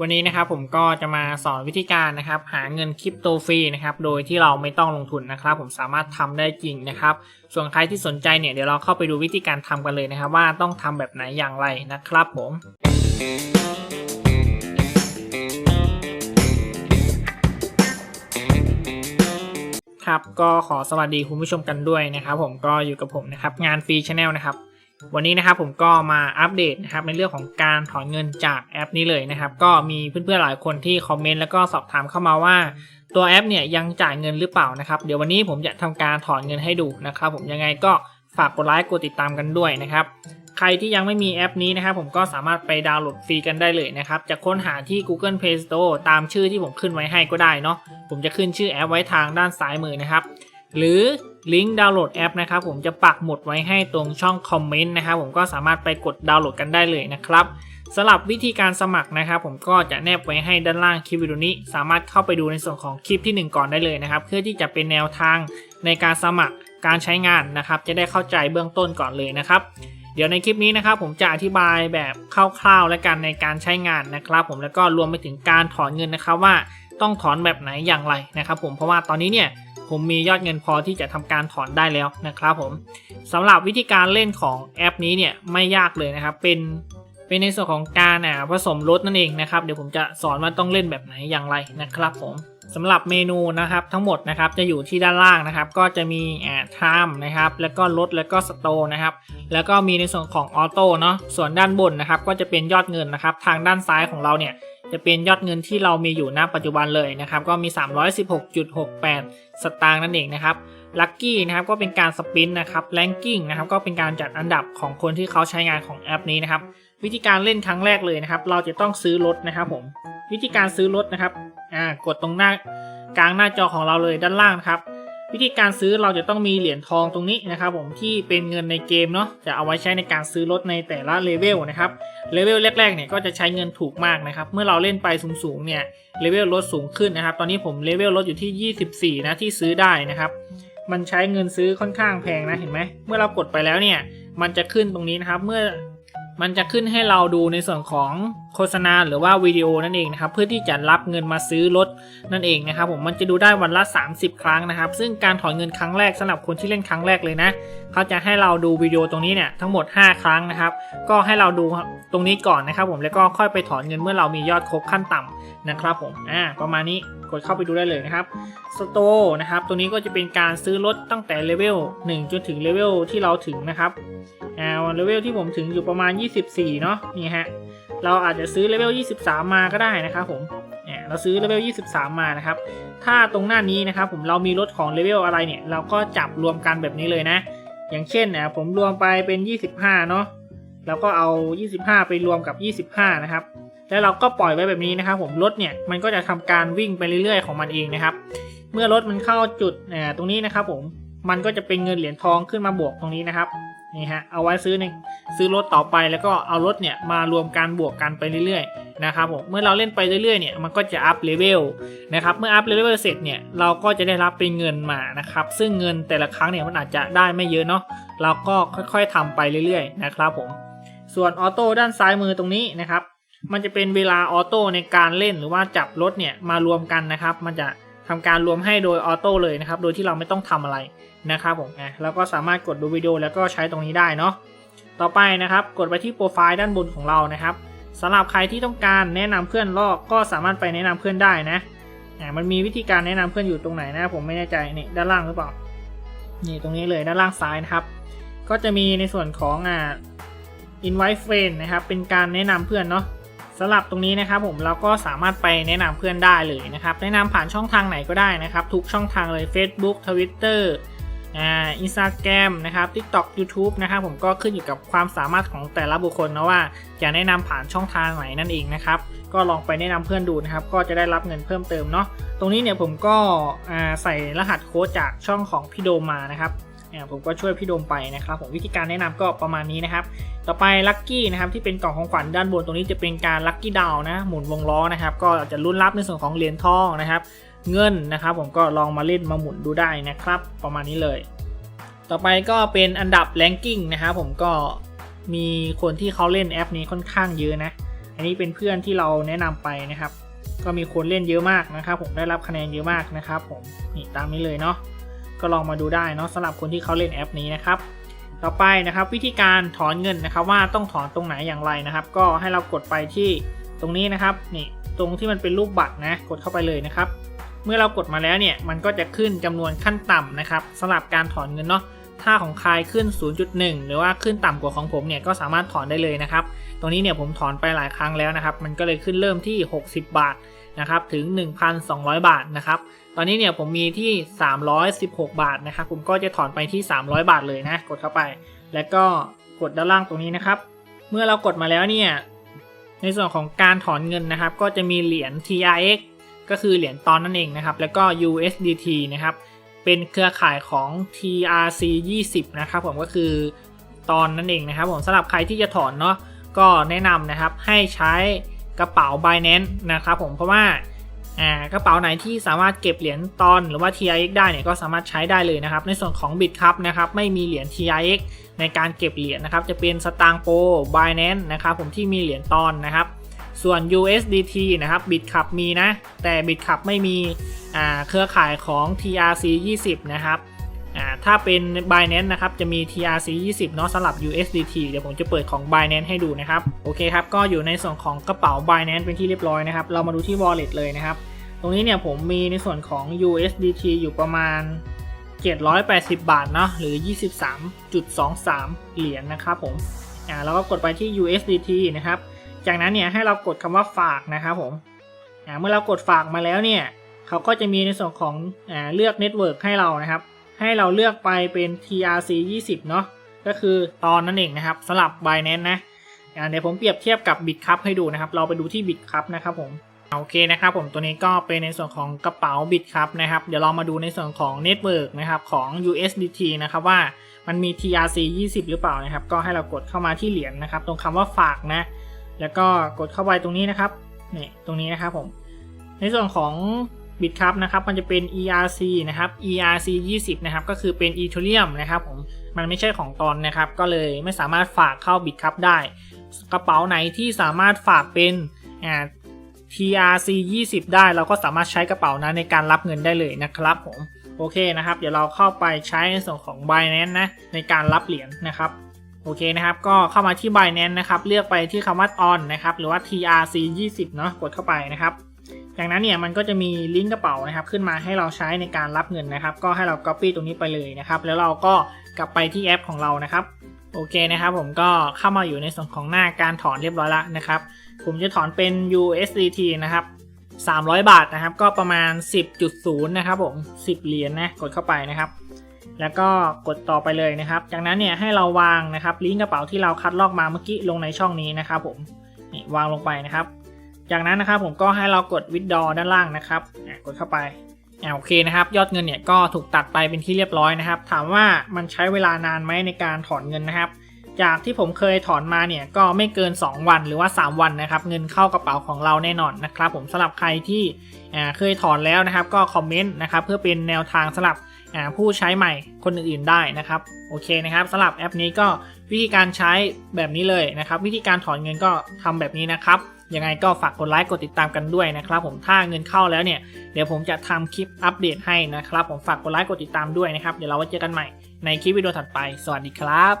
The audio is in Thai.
วันนี้นะครับผมก็จะมาสอนวิธีการนะครับ หาเงินคริปโตฟรีนะครับโดยที่เราไม่ต้องลงทุนนะครับ ผมสามารถทำได้จริงนะครับ ส่วนใครที่สนใจเนี่ยเดี๋ยวเราเข้าไปดูวิธีการทำกันเลยนะครับ ว่าต้องทำแบบไหนอย่างไรนะครับผมครับก็ขอสวัสดีคุณผู้ชมกันด้วยนะครับ ผมก็อยู่กับผมนะครับงานฟรีชาแนลนะครับ วันนี้นะครับผมก็มาอัปเดตนะครับในเรื่องของการถอนเงินจากแอปนี้เลยนะครับ ก็มีเพื่อนๆหลายคนที่คอมเมนต์แล้วก็สอบถามเข้ามาว่าตัวแอปเนี่ยยังจ่ายเงินหรือเปล่านะครับ เดี๋ยววันนี้ผมจะทำการถอนเงินให้ดูนะครับ ผมยังไงก็ฝากกดไลค์กดติดตามกันด้วยนะครับใครที่ยังไม่มีแอปนี้นะครับ ผมก็สามารถไปดาวน์โหลดฟรีกันได้เลยนะครับจะค้นหาที่ Google Play Store ตามชื่อที่ผมขึ้นไว้ให้ก็ได้เนาะผมจะขึ้นชื่อแอปไว้ทางด้านซ้ายมือนะครับ หรือ ลิงก์ดาวน์โหลดแอปนะครับผมจะปักหมุดไว้ให้ตรงช่องคอมเมนต์นะครับผมก็สามารถไปกดดาวน์โหลดกันได้เลยนะครับสำหรับวิธีการสมัครนะครับ ผมก็จะแนบไว้ให้ด้านล่างคลิปวิดีโอนี้ สามารถเข้าไปดูในส่วนของคลิปที่ 1 ก่อนได้เลยนะครับ เพื่อที่จะเป็นแนวทางในการสมัครการใช้งานนะครับ จะได้เข้าใจเบื้องต้นก่อนเลยนะครับ เดี๋ยวในคลิปนี้นะครับ ผมจะอธิบายแบบคร่าวๆและกันในการใช้งานนะครับ ผมแล้วก็รวมไปถึงการถอนเงินนะครับว่าต้องถอนแบบไหนอย่างไรนะครับ ผมเพราะว่าตอนนี้เนี่ย ผมมียอดเงินพอที่จะทำการถอนได้แล้วนะครับผมสำหรับวิธีการเล่นของแอปนี้เนี่ยไม่ยากเลยนะครับ เป็นเป็นในส่วนของการอ่าผสมรถนั่นเองนะครับ เดี๋ยวผมจะสอนว่าต้องเล่นแบบไหนอย่างไรนะครับผมสำหรับเมนูนะครับทั้งหมดนะครับจะอยู่ที่ด้านล่างนะครับ ก็จะมีอ่าไทม์นะครับแล้วก็รถแล้วก็สโตนะครับ แล้วก็มีในส่วนของออโต้เนาะส่วนด้านบนนะครับ ก็จะเป็นยอดเงินนะครับ ทางด้านซ้ายของเราเนี่ย จะเป็นยอดเงินที่เรามีอยู่ณปัจจุบันเลยนะครับ ก็มี 316.68 สตางค์นั่นเองนะครับลัคกี้นะครับก็เป็นการสปินนะครับแลนกิ้งนะครับก็เป็นการจัดอันดับของคนที่เขาใช้งานของแอปนี้นะครับ วิธีการเล่นครั้งแรกเลยนะครับ เราจะต้องซื้อรถนะครับผมวิธีการซื้อรถนะครับอ่ากดตรงหน้ากลางหน้าจอของเราเลยด้านล่างนะครับ วิธีการซื้อเราจะต้องมีเหรียญทองตรงนี้นะครับผมที่เป็นเงินในเกมเนาะจะเอาไว้ใช้ในการซื้อรถในแต่ละเลเวลนะครับเลเวลแรกๆเนี่ยก็จะใช้เงินถูกมากนะครับเมื่อเราเล่นไปสูงๆเนี่ยเลเวลลดสูงขึ้นนะครับตอนนี้ผมเลเวลลดอยู่ที่ 24 นะที่ซื้อได้นะครับมันใช้เงินซื้อค่อนข้างแพงนะเห็นไหมเมื่อเรากดไปแล้วเนี่ยมันจะขึ้นตรงนี้นะครับเมื่อมันจะขึ้นให้เราดูในส่วนของ โฆษณาหรือว่าวิดีโอนั่นเองนะครับเพื่อที่จะรับเงินมาซื้อรถนั่นเองนะครับผมมันจะดูได้วันละ 30 ครั้งนะครับ ซึ่งการถอนเงินครั้งแรกสำหรับคนที่เล่นครั้งแรกเลยนะเขาจะให้เราดูวิดีโอตรงนี้เนี่ยทั้งหมด 5 ครั้งนะครับ ก็ให้เราดูตรงนี้ก่อนนะครับผมแล้วก็ค่อยไปถอนเงินเมื่อเรามียอดครบขั้นต่ำนะครับผมอ่าประมาณนี้กดเข้าไปดูได้เลยนะครับสโตนะครับตัวนี้ก็จะเป็นการซื้อรถตั้งแต่เลเวล1 จนถึงเลเวลที่เราถึงนะครับอ่าเลเวลที่ผมถึงอยู่ประมาณ 24 เนาะนี่ฮะ เราอาจจะซื้อเลเวล 23 มาก็ได้นะครับผมเนี่ยเราซื้อเลเวล 23 มานะครับ ถ้าตรงหน้านี้นะครับผมเรามีรถของเลเวลอะไรเนี่ย เราก็จับรวมกันแบบนี้เลยนะ อย่างเช่นนะผมรวมไปเป็น 25 เนาะแล้วก็เอา 25 ไปรวมกับ 25 นะครับ แล้วเราก็ปล่อยไว้แบบนี้นะครับ ผมรถเนี่ยมันก็จะทำการวิ่งไปเรื่อยๆ ของมันเองนะครับ เมื่อรถมันเข้าจุดอ่าตรงนี้นะครับ ผมมันก็จะเป็นเงินเหรียญทองขึ้นมาบวกตรงนี้นะครับ นี่ฮะเอาไว้ซื้อในซื้อรถต่อไปแล้วก็เอารถเนี่ยมารวมกันบวกกันไปเรื่อยๆนะครับผมเมื่อเราเล่นไปเรื่อยๆเนี่ยมันก็จะอัพเลเวลนะครับเมื่ออัพเลเวลเสร็จเนี่ยเราก็จะได้รับเป็นเงินมานะครับซึ่งเงินแต่ละครั้งเนี่ยมันอาจจะได้ไม่เยอะเนาะเราก็ค่อยๆทำไปเรื่อยๆนะครับผมส่วนออโต้ด้านซ้ายมือตรงนี้นะครับมันจะเป็นเวลาออโต้ในการเล่นหรือว่าจับรถเนี่ยมารวมกันนะครับ มันจะทำการรวมให้โดยออโต้เลยนะครับ โดยที่เราไม่ต้องทำอะไร นะครับผมนะแล้วก็สามารถกดดูวิดีโอแล้วก็ใช้ตรงนี้ได้เนาะต่อไปนะครับ กดไปที่โปรไฟล์ด้านบนของเรานะครับสำหรับใครที่ต้องการแนะนำเพื่อนลอกก็สามารถไปแนะนำเพื่อนได้นะอ่ามันมีวิธีการแนะนำเพื่อนอยู่ตรงไหนนะ ผมไม่แน่ใจนี่ด้านล่างหรือเปล่านี่ตรงนี้เลยด้านล่างซ้ายนะครับ ก็จะมีในส่วนของอ่า invite friend นะครับ เป็นการแนะนำเพื่อนเนาะสำหรับตรงนี้นะครับผมเราก็สามารถไปแนะนำเพื่อนได้เลยนะครับ แนะนำผ่านช่องทางไหนก็ได้นะครับ ทุกช่องทางเลย Facebook Twitter อ่าอินสตาแกรมนะครับ TikTok YouTube นะครับผมก็ขึ้นอยู่กับความสามารถของแต่ละบุคคลนะว่าจะแนะนำผ่านช่องทางไหนนั่นเองนะครับ ก็ลองไปแนะนำเพื่อนดูนะครับ ก็จะได้รับเงินเพิ่มเติมเนาะตรงนี้เนี่ยผมก็อ่าใส่รหัสโค้ดจากช่องของพี่โดมมานะครับอ่าผมก็ช่วยพี่โดมไปนะครับผมวิธีการแนะนำก็ประมาณนี้นะครับ ต่อไปลัคกี้นะครับที่เป็นกล่องของขวัญด้านบนตรงนี้จะเป็นการลัคกี้ดาวนะหมุนวงล้อนะครับ ก็จะลุ้นรับในส่วนของเหรียญทองนะครับ เงินนะครับ ผมก็ลองมาเล่นมาหมุนดูได้นะครับ ประมาณนี้เลย ต่อไปก็เป็นอันดับแรงกิ้งนะครับผมก็มีคนที่เขาเล่นแอปนี้ค่อนข้างเยอะนะ อันนี้เป็นเพื่อนที่เราแนะนำไปนะครับ ก็มีคนเล่นเยอะมากนะครับ ผมได้รับคะแนนเยอะมากนะครับ ผมนี่ตามนี้เลยเนาะก็ลองมาดูได้เนาะสำหรับคนที่เขาเล่นแอปนี้นะครับ ต่อไปนะครับวิธีการถอนเงินนะครับว่าต้องถอนตรงไหนอย่างไรนะครับ ก็ให้เรากดไปที่ตรงนี้นะครับนี่ตรงที่มันเป็นรูปบัตรนะกดเข้าไปเลยนะครับ เมื่อเรากดมาแล้วเนี่ยมันก็จะขึ้นจำนวนขั้นต่ำนะครับสำหรับการถอนเงินเนาะถ้าของใครขึ้น 0.1 หรือว่าขึ้นต่ำกว่าของผมเนี่ยก็สามารถถอนได้เลยนะครับ ตรงนี้เนี่ยผมถอนไปหลายครั้งแล้วนะครับ มันก็เลยขึ้นเริ่มที่ 60 บาทนะครับถึง 1,200 บาทนะครับ ตอนนี้เนี่ยผมมีที่ 316 บาทนะครับ ผมก็จะถอนไปที่ 300 บาทเลยนะ กดเข้าไป แล้วก็กดด้านล่างตรงนี้นะครับ เมื่อเรากดมาแล้วเนี่ย ในส่วนของการถอนเงินนะครับ ก็จะมีเหรียญ TRX ก็คือเหรียญตอนนั่นเองนะครับ แล้วก็ USDT นะครับ เป็นเครือข่ายของ TRC 20 นะครับผมก็คือตอนนั่นเองนะครับผมสำหรับใครที่จะถอนเนาะก็แนะนำนะครับให้ใช้กระเป๋า Binance นะครับผมเพราะว่าอ่ากระเป๋าไหนที่สามารถเก็บเหรียญตอนหรือว่า TRX ได้เนี่ยก็สามารถใช้ได้เลยนะครับ ในส่วนของ Bitcup นะครับไม่มีเหรียญ TRX ในการเก็บเหรียญนะครับ จะเป็นสตางโป Binance นะครับผมที่มีเหรียญตอนนะครับ ส่วน USDT นะครับ Bitcup มีนะ แต่ Bitcup ไม่มีเครือข่ายของ TRC 20 นะครับถ้าเป็น Binance นะครับ จะมี TRC 20 เนาะสำหรับ USDT เดี๋ยวผมจะเปิดของ Binance ให้ดูนะครับ โอเคครับ ก็อยู่ในส่วนของกระเป๋า Binance เป็นที่เรียบร้อยนะครับ เรามาดูที่ Wallet เลยนะครับ ตรงนี้เนี่ยผมมีในส่วนของ USDT อยู่ประมาณ 780 บาทเนาะ หรือ 23.23 เหรียญนะครับผม อ่าเราก็กดไปที่ USDT นะครับ จากนั้นเนี่ยให้เรากดคำว่าฝากนะครับผมเมื่อเรากดฝากมาแล้วเนี่ยเขาก็จะมีในส่วนของอเลือกเน็ตเวิร์กให้เรานะครับ ให้เราเลือกไปเป็น TRC 20 เนาะก็คือตอนนั่นเองนะครับสำหรับ Binance นะเดี๋ยวผมเปรียบเทียบกับ Bitcup ให้ดูนะครับ เราไปดูที่ Bitcup นะครับผมโอเคนะครับผมตัวนี้ก็เป็นในส่วนของกระเป๋า Bitcup นะครับ เดี๋ยวเรามาดูในส่วนของ Network นะครับของ USDT นะครับว่ามันมี TRC 20 หรือเปล่านะครับ ก็ให้เรากดเข้ามาที่เหรียญนะครับ ตรงคำว่าฝากนะ แล้วก็กดเข้าไปตรงนี้นะครับนี่ตรงนี้นะครับผม ในส่วนของ Bitcup นะครับ มันจะเป็น ERC นะครับ ERC 20 นะครับ ก็คือเป็น Ethereum นะครับผม มันไม่ใช่ของตอนนะครับ ก็เลยไม่สามารถฝากเข้า Bitcup ได้ กระเป๋าไหนที่สามารถฝากเป็นอ่า TRC 20 ได้เราก็สามารถใช้กระเป๋านั้นในการรับเงินได้เลยนะครับผม โอเคนะครับ เดี๋ยวเราเข้าไปใช้ในส่วนของ Binance นะในการรับเหรียญนะครับ โอเคนะครับ ก็เข้ามาที่ Binance นะครับ เลือกไปที่คำว่า on นะครับ หรือว่า TRC 20เนาะ กดเข้าไปนะครับ จากนั้นเนี่ยมันก็จะมีลิงก์กระเป๋านะครับ ขึ้นมาให้เราใช้ในการรับเงินนะครับ ก็ให้เรา Copy ตรงนี้ไปเลยนะครับ แล้วเราก็กลับไปที่แอปของเรานะครับโอเคนะครับผมก็เข้ามาอยู่ในส่วนของหน้าการถอนเรียบร้อยแล้วนะครับ ผมจะถอนเป็น USDT นะครับ 300 บาทนะครับ ก็ประมาณ 10.0 นะครับผม 10 เหรียญนะกดเข้าไปนะครับ แล้วก็กดต่อไปเลยนะครับ จากนั้นเนี่ยให้เราวางนะครับลิงก์กระเป๋าที่เราคัดลอกมาเมื่อกี้ลงในช่องนี้นะครับผมนี่วางลงไปนะครับ จากนั้นนะครับผมก็ให้เรากด withdraw ด้านล่างนะครับกดเข้าไปอ่าโอเคนะครับ ยอดเงินเนี่ยก็ถูกตัดไปเป็นที่เรียบร้อยนะครับ ถามว่ามันใช้เวลานานไหมในการถอนเงินนะครับ จากที่ผมเคยถอนมาเนี่ยก็ไม่เกิน 2 วันหรือว่า 3 วันนะครับ เงินเข้ากระเป๋าของเราแน่นอนนะครับ ผมสำหรับใครที่เคยถอนแล้วนะครับ ก็คอมเมนต์นะครับเพื่อเป็นแนวทางสำหรับ ผู้ใช้ใหม่คนอื่นๆได้นะครับโอเคนะครับสำหรับแอปนี้ก็วิธีการใช้แบบนี้เลยนะครับ วิธีการถอนเงินก็ทำแบบนี้นะครับยังไงก็ฝากกดไลค์กดติดตามกันด้วยนะครับ ผมถ้าเงินเข้าแล้วเนี่ยเดี๋ยวผมจะทำคลิปอัปเดตให้นะครับ ผมฝากกดไลค์กดติดตามด้วยนะครับเดี๋ยวเราไว้เจอกันใหม่ในคลิปวิดีโอถัดไป สวัสดีครับ